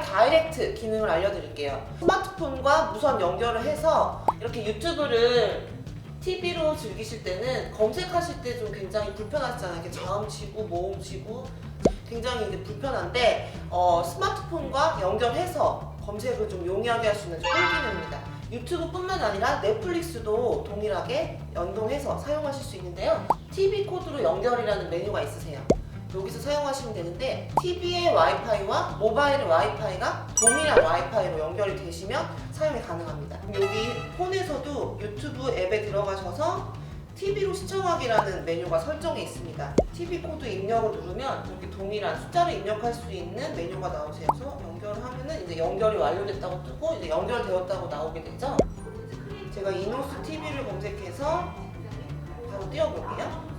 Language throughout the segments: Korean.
다이렉트 기능을 알려드릴게요. 스마트폰과 무선 연결을 해서 이렇게 유튜브를 TV로 즐기실 때는 검색하실 때 좀 굉장히 불편하시잖아요. 이렇게 자음 치고 모음 치고 굉장히 이게 불편한데 어, 스마트폰과 연결해서 검색을 좀 용이하게 할 수 있는 꿀 기능입니다. 유튜브뿐만 아니라 넷플릭스도 동일하게 연동해서 사용하실 수 있는데요. TV 코드로 연결이라는 메뉴가 있으세요. 여기서 사용하시면 되는데 TV의 와이파이와 모바일의 와이파이가 동일한 와이파이로 연결이 되시면 사용이 가능합니다. 여기 폰에서도 유튜브 앱에 들어가셔서 TV로 시청하기라는 메뉴가 설정해 있습니다. TV 코드 입력을 누르면 이렇게 동일한 숫자를 입력할 수 있는 메뉴가 나오세요. 그래서 연결을 하면은 이제 연결이 완료됐다고 뜨고 이제 연결되었다고 나오게 되죠. 제가 이노스 TV를 검색해서 바로 띄워볼게요.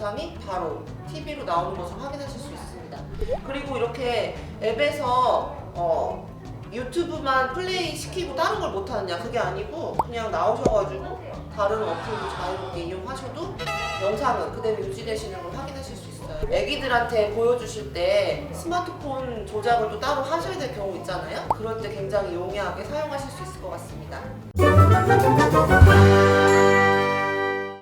영상이 바로 TV로 나오는 것을 확인하실 수 있습니다. 그리고 이렇게 앱에서 어, 유튜브만 플레이 시키고 다른 걸 못하느냐 그게 아니고 그냥 나오셔가지고 다른 어플도 자유롭게 이용하셔도 영상은 그대로 유지되시는 걸 확인하실 수 있어요. 애기들한테 보여주실 때 스마트폰 조작을 또 따로 하셔야 될 경우 있잖아요. 그럴 때 굉장히 용이하게 사용하실 수 있을 것 같습니다.